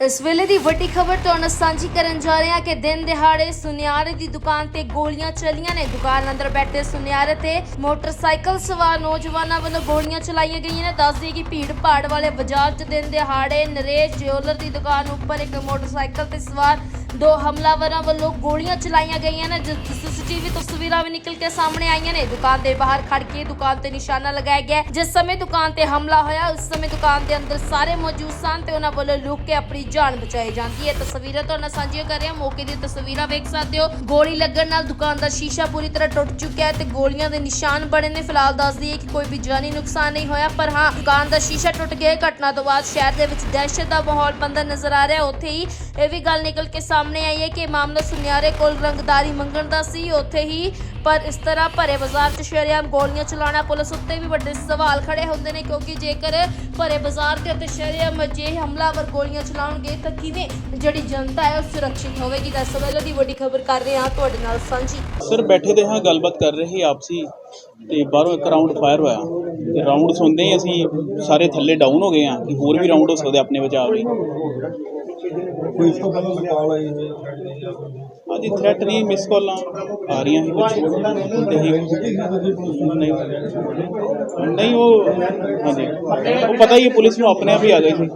ਇਸ ਵੇਲੇ ਦੀ ਵੱਡੀ ਖਬਰ ਤੁਹਾਨੂੰ ਸਾਂਝੀ ਕਰਨ ਜਾ ਰਹੇ ਹਾਂ ਕਿ ਦਿਨ ਦਿਹਾੜੇ ਸੁਨਿਆਰੇ ਦੀ ਦੁਕਾਨ ਤੇ ਗੋਲੀਆਂ ਚੱਲੀਆਂ ਨੇ। ਦੁਕਾਨ ਅੰਦਰ ਬੈਠੇ ਸੁਨਿਆਰੇ ਤੇ ਮੋਟਰਸਾਈਕਲ ਸਵਾਰ ਨੌਜਵਾਨਾਂ ਵੱਲੋਂ ਗੋਲੀਆਂ ਚਲਾਈਆਂ ਗਈਆਂ ਨੇ। ਦੱਸਦੀ ਕਿ ਭੀੜ ਭਾੜ ਵਾਲੇ ਬਾਜ਼ਾਰ 'ਚ ਦਿਨ ਦਿਹਾੜੇ ਨਰੇਸ਼ ਜਿਊਲਰ ਦੀ ਦੁਕਾਨ ਉੱਪਰ ਇੱਕ ਮੋਟਰਸਾਈਕਲ ਤੇ ਸਵਾਰ ਦੋ ਹਮਲਾਵਰਾਂ ਵੱਲੋਂ ਗੋਲੀਆਂ ਚਲਾਈਆਂ ਗਈਆਂ ਨੇ, ਜਿਸ ਸੀਸੀਟੀਵੀ ਤਸਵੀਰਾਂ ਵੀ ਨਿਕਲ ਕੇ ਸਾਹਮਣੇ ਆਈਆਂ ਨੇ। ਦੁਕਾਨ ਦੇ ਬਾਹਰ ਖੜ ਕੇ ਦੁਕਾਨ ਤੇ ਨਿਸ਼ਾਨਾ ਲਗਾਇਆ ਗਿਆ ਜਿਸ ਸਮੇਂ ਦੁਕਾਨ ਤੇ ਹਮਲਾ ਹੋਇਆ, ਉਸ ਸਮੇਂ ਦੁਕਾਨ ਦੇ ਅੰਦਰ ਸਾਰੇ ਮੌਜੂਦ ਸਨ ਤੇ ਉਹਨਾਂ ਵੱਲੋਂ ਲੁੱਕ ਕੇ ਆਪਣੀ ਜਾਨ ਬਚਾਈ ਜਾਂਦੀ ਹੈ। ਤਸਵੀਰਾਂ ਤੁਹਾਨੂੰ ਸਾਂਝੀਆਂ ਕਰ ਰਹੇ ਹਾਂ। ਮੌਕੇ ਦੀਆਂ ਤਸਵੀਰਾਂ ਵੇਖ ਸਕਦੇ ਹੋ। ਗੋਲੀ ਲੱਗਣ ਨਾਲ ਦੁਕਾਨ ਦਾ ਸ਼ੀਸ਼ਾ ਪੂਰੀ ਤਰ੍ਹਾਂ ਟੁੱਟ ਚੁੱਕਿਆ ਹੈ ਤੇ ਗੋਲੀਆਂ ਦੇ ਨਿਸ਼ਾਨ ਬਣੇ ਨੇ। ਫਿਲਹਾਲ ਦੱਸਦੀ ਹੈ ਕਿ ਕੋਈ ਵੀ ਜਾਨੀ ਨੁਕਸਾਨ ਨਹੀਂ ਹੋਇਆ, ਪਰ ਹਾਂ, ਦੁਕਾਨ ਦਾ ਸ਼ੀਸ਼ਾ ਟੁੱਟ ਗਿਆ ਘਟਨਾ ਤੋਂ ਬਾਅਦ ਸ਼ਹਿਰ ਦੇ ਵਿੱਚ ਦਹਿਸ਼ਤ ਦਾ ਮਾਹੌਲ ਬੰਦਾ ਨਜ਼ਰ ਆ ਰਿਹਾ ਉੱਥੇ ਹੀ ਇਹ ਵੀ ਗੱਲ ਨਿਕਲ ਕੇ ਸਾਹਮਣੇ ਆਈ ਹੈ ਕਿ ਮਾਮਲਾ ਸੁਨਿਆਰੇ ਕੋਲ ਰੰਗਦਾਰੀ ਮੰਗਣ ਦਾ ਸੀ। ਉੱਥੇ ਹੀ ਪਰ ਇਸ ਤਰ੍ਹਾਂ ਭਰੇ ਬਾਜ਼ਾਰ 'ਚ ਸ਼ਰੇਆਮ ਗੋਲੀਆਂ ਚਲਾਉਣਾ ਪੁਲਿਸ ਉੱਤੇ ਵੀ ਵੱਡੇ ਸਵਾਲ ਖੜੇ ਹੁੰਦੇ ਨੇ ਕਿਉਂਕਿ ਜੇਕਰ ਭਰੇ ਬਾਜ਼ਾਰ ਤੇ ਅਤੇ ਸ਼ਰੇਆਮ ਜੇ ਹਮਲਾਵਰ ਗੋਲੀਆਂ ਚਲਾਉਣਗੇ ਤਾਂ ਕਿਵੇਂ ਜਿਹੜੀ ਜਨਤਾ ਹੈ ਉਹ ਸੁਰੱਖਿਅਤ ਹੋਵੇਗੀ? ਤਾਂ ਵੇਲੇ ਦੀ ਵੱਡੀ ਖਬਰ ਕਰ ਰਹੇ ਹਾਂ ਤੁਹਾਡੇ ਨਾਲ ਸਾਂਝੀ। ਸਰ, ਬੈਠੇ ਦੇ ਹਾਂ, ਗੱਲਬਾਤ ਕਰ ਰਹੇ ਆਪਸੀ ਤੇ ਬਾਹਰੋਂ ਇੱਕ ਰਾਉਂਡ ਫਾਇਰ ਹੋਇਆ। ਤੇ ਰਾਉਂਡ ਸੁਣਦੇ ਹੀ ਅਸੀਂ ਸਾਰੇ ਥੱਲੇ ਡਾਊਨ ਹੋ ਗਏ ਆ ਕਿ ਹੋਰ ਵੀ ਰਾਉਂਡ ਹੋ ਸਕਦੇ ਆਪਣੇ ਬਚਾਅ ਲਈ। ਕੋਈ ਇਸ ਤੋਂ ਪਹਿਲਾਂ ਕਾਲ ਆਈ ਹੋਈ ਹੈ ਹਾਂਜੀ ਥ੍ਰੈਟ ਨਹੀਂ ਮਿਸ ਕਾਲਾਂ ਆ ਰਹੀਆਂ ਸੀ ਕੁਝ ਤੇ ਹੀ ਨਹੀਂ ਨਹੀਂ ਉਹ ਹਾਂਜੀ। ਉਹ ਪਤਾ ਹੀ ਹੈ ਪੁਲਿਸ ਨੂੰ ਆਪਣੇ ਆਪ ਹੀ ਆ ਗਈ ਸੀ।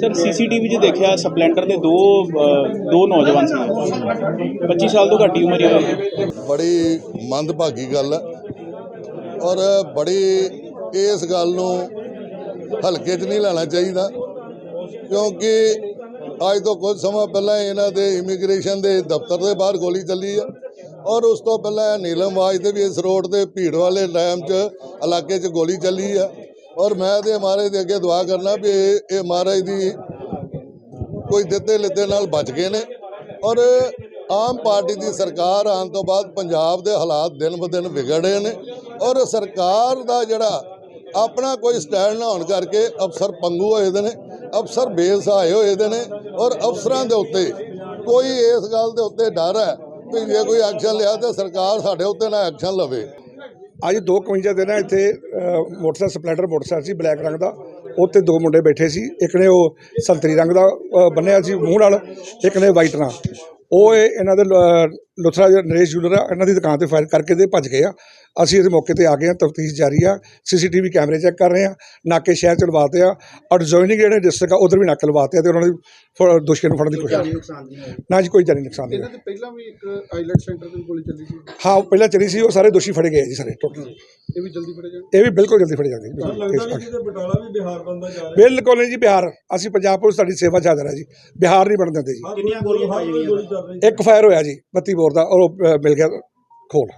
ਸਰ ਸੀਸੀਟੀਵੀ 'ਚ ਦੇਖਿਆ ਸਪਲੈਂਡਰ ਦੇ ਦੋ ਦੋ ਨੌਜਵਾਨ ਸੀ। 25 ਸਾਲ ਤੋਂ ਘੱਟ ਹੀ ਉਮਰ ਹੀ ਹੋਈ। ਬੜੀ ਮੰਦਭਾਗੀ ਗੱਲ ਹੈ ਔਰ ਬੜੀ ਇਸ ਗੱਲ ਨੂੰ ਹਲਕੇ 'ਚ ਨਹੀਂ ਲੈਣਾ ਚਾਹੀਦਾ। ਕਿਉਂਕਿ ਅੱਜ ਤੋਂ ਕੁਝ ਸਮਾਂ ਪਹਿਲਾਂ ਇਹਨਾਂ ਦੇ ਇਮੀਗ੍ਰੇਸ਼ਨ ਦੇ ਦਫ਼ਤਰ ਦੇ ਬਾਹਰ ਗੋਲੀ ਚੱਲੀ ਆ। ਔਰ ਉਸ ਤੋਂ ਪਹਿਲਾਂ ਨੀਲਮਵਾਜ 'ਤੇ ਵੀ ਇਸ ਰੋਡ ਤੇ ਭੀੜ ਵਾਲੇ ਟਾਈਮ 'ਚ ਇਲਾਕੇ 'ਚ ਗੋਲੀ ਚੱਲੀ ਆ। ਔਰ ਮੈਂ ਤੇ ਮਹਾਰਾਜ ਦੇ ਅੱਗੇ ਦੁਆ ਕਰਨਾ ਵੀ ਇਹ ਇਹ ਮਹਾਰਾਜ ਦੀ ਕੋਈ ਦਿੱਤੇ ਲਿੱਤੇ ਨਾਲ ਬਚ ਗਏ ਨੇ। ਔਰ ਆਮ ਪਾਰਟੀ ਦੀ ਸਰਕਾਰ ਆਉਣ ਤੋਂ ਬਾਅਦ ਪੰਜਾਬ ਦੇ ਹਾਲਾਤ ਦਿਨ ਬ ਦਿਨ ਵਿਗੜ ਰਹੇ ਨੇ। ਔਰ ਸਰਕਾਰ ਦਾ ਜਿਹੜਾ ਆਪਣਾ ਕੋਈ ਸਟੈਂਡ ਨਾ ਹੋਣ ਕਰਕੇ ਅਫਸਰ ਪੰਗੂ ਹੋਏ ਦੇ ਨੇ। ਅਫਸਰ ਬੇਸਹਾਏ ਹੋਏ ਦੇ ਨੇ ਔਰ ਅਫਸਰਾਂ ਦੇ ਉੱਤੇ ਕੋਈ ਇਸ ਗੱਲ ਦੇ ਉੱਤੇ ਡਰ ਹੈ ਵੀ ਜੇ ਕੋਈ ਐਕਸ਼ਨ ਲਿਆ ਤੇ ਸਰਕਾਰ ਸਾਡੇ ਉੱਤੇ ਨਾ ਐਕਸ਼ਨ ਲਵੇ। ਅੱਜ 2:51 ਦੇ ਨਾ ਇੱਥੇ ਮੋਟਰਸਾਈਕਲ ਸਪਲੈਂਡਰ ਮੋਟਰਸਾਈਕਲ ਸੀ ਬਲੈਕ ਰੰਗ ਦਾ। ਉੱਤੇ ਦੋ ਮੁੰਡੇ ਬੈਠੇ ਸੀ ਇੱਕ ਨੇ ਉਹ ਸੰਤਰੀ ਰੰਗ ਦਾ ਅ, ਬੰਨਿਆ ਸੀ ਮੂੰਹ ਨਾਲ ਇੱਕ ਨੇ ਵਾਈਟ ਨਾਲ। ਉਹ ਇਹਨਾਂ ਦੇ ਲੁਥਰਾ ਜਿਹੜਾ ਨਰੇਸ਼ ਜੂਲਰ ਆ ਇਹਨਾਂ ਦੀ ਦੁਕਾਨ ਤੇ ਫਾਇਰ ਕਰਕੇ ਤੇ ਭੱਜ ਗਏ ਆ। ਅਸੀਂ ਇਸ ਮੌਕੇ ਤੇ ਆ ਗਏ ਆ ਤਫਤੀਸ਼ ਜਾਰੀ ਆ। ਸੀਸੀਟੀਵੀ ਕੈਮਰੇ ਚੈੱਕ ਕਰ ਰਹੇ ਆ ਨਾਕੇ ਸ਼ਹਿਰ ਚ ਲਵਾਤੇ ਆ ਔਰ ਜੋਇਨਿੰਗ ਜਿਹੜੇ ਡਿਸਟ੍ਰਿਕਟ ਆ ਉਧਰ ਵੀ ਨਾਕੇ ਲਵਾਤੇ ਆ ਤੇ ਉਹਨਾਂ ਦੀ ਫ- ਦੋਸ਼ੀਆਂ ਨੂੰ ਫੜਨ ਦੀ ਕੋਸ਼ਿਸ਼। ਨਾ ਜੀ ਕੋਈ ਜਾਨੀ ਨੁਕਸਾਨ ਨਹੀਂ ਹੋਇਆ। ਤੇ ਪਹਿਲਾਂ ਵੀ ਇੱਕ ਆਈਲੈਟ ਸੈਂਟਰ ਤੇ ਗੋਲੀ ਚੱਲੀ ਸੀ। ਹਾਂ ਉਹ ਪਹਿਲਾਂ ਚਲੀ ਸੀ ਉਹ ਸਾਰੇ ਦੋਸ਼ੀ ਫੜੇ ਗਏ ਜੀ ਸਾਰੇ ਟੋਟਲ ਇਹ ਵੀ ਜਲਦੀ ਫੜੇ ਜਾਣ ਇਹ ਵੀ ਬਿਲਕੁਲ ਜਲਦੀ ਫੜੇ ਜਾਣਗੇ ਬਿਲਕੁਲ। ਨਹੀਂ ਕਿ ਤੇ ਬਟਾਲਾ ਵੀ ਬਿਹਾਰ ਬੰਦਾ ਜਾ ਰਿਹਾ। ਬਿਲਕੁਲ ਨਹੀਂ ਜੀ ਬਿਹਾਰ। ਅਸੀਂ ਪੰਜਾਬ ਪੁਲਿਸ ਤੁਹਾਡੀ ਸੇਵਾ 'ਚ ਹਾਜ਼ਰ ਹੈ ਜੀ। ਬਿਹਾਰ ਨਹੀਂ ਬਣ ਦਿੰਦੇ ਜੀ। ਇੱਕ ਫਾਇਰ ਹੋਇਆ ਜੀ 32 ਬੋਰ ਦਾ ਉਹ, ਮਿਲ ਗਿਆ ਖੋਲ।